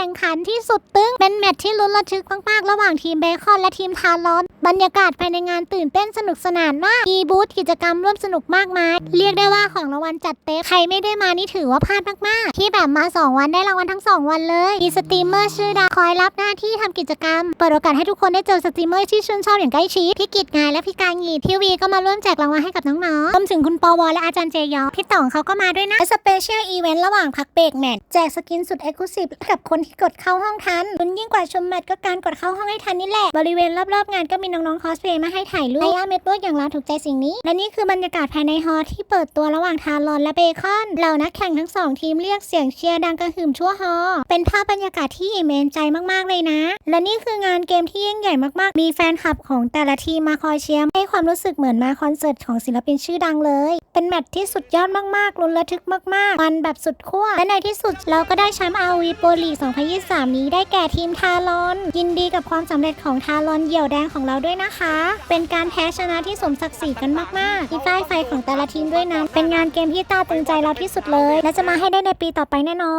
แข่งขันที่สุดตึง เป็นแมตช์ที่ลุ้นระทึกมาก ๆ ระหว่างทีมเบคอนและทีมทารอน บรรยากาศภายในงานตื่นเต้นสนุกสนานมาก มีบูธกิจกรรมร่วมสนุกมากมาย เรียกได้ว่าของรางวัลจัดเต็ม ใครไม่ได้มานี่ถือว่าพลาดมากๆ ที่แบบมา 2 วันได้รางวัลทั้ง 2 วันเลย มีสตรีมเมอร์ชื่อดังคอยรับหน้าที่ทำกิจกรรม เปิดโอกาสให้ทุกคนได้เจอสตรีมเมอร์ที่ชื่นชอบอย่างใกล้ชิด พี่กิจงายและพี่กางีพี่วีก็มาร่วมแจกรางวัลให้กับน้องๆ รวมถึงคุณปวและอาจารย์เจยอพี่ต่องเขาก็มาด้วยนะสเปเชียลอีเวนต์ระหว่างพักเบรกแมตช์แจกสกินสุดเอ็กซ์คลูซีฟกับคนที่กดเข้าห้องทันลุ้นยิ่งกว่าชมแมตช์ก็การกดเข้าห้องให้ทันนี่แหละบริเวณรอบๆงานก็มีนองๆคอสเพลย์มาให้ถ่ายรูปไออาเมดเวิร์กอย่างเราถูกใจสิ่งนี้ และนี่คือบรรยากาศภายในฮอลล์ที่เปิดตัวระหว่างทารอนและเบคอน เหล่านักแข่งทั้งสองทีมเรียกเสียงเชียร์ดังกระหึ่มทั่วฮอลล์เป็นภาพบรรยากาศที่อิ่มเอมใจมากๆเลยนะ และนี่คืองานเกมที่ยิ่งใหญ่มากๆ มีแฟนคลับของแต่ละทีมมาคอยเชียร์ให้ความรู้สึกเหมือนมาคอนเสิร์ตของศิลปินชื่อดังเลย เป็นแมตช์ที่สุดยอดมากๆลุ้นระทึกมากๆ มันแบบสุดขั้วและในที่สุดเราก็ได้แชมป์อาวีโปลี2023 นี้ได้แก่ทีมทารอน ยินดีกับความสำเร็จของทารอนเหยี่ยวแดงของเราด้วยนะคะ เป็นการแพ้ชนะที่สมศักดิ์ศรีกันมากๆที่ใต้ไฟของแต่ละทีมด้วยนะเป็นงานเกมที่ตาตึงใจเราที่สุดเลย และจะมาให้ได้ในปีต่อไปแน่นอน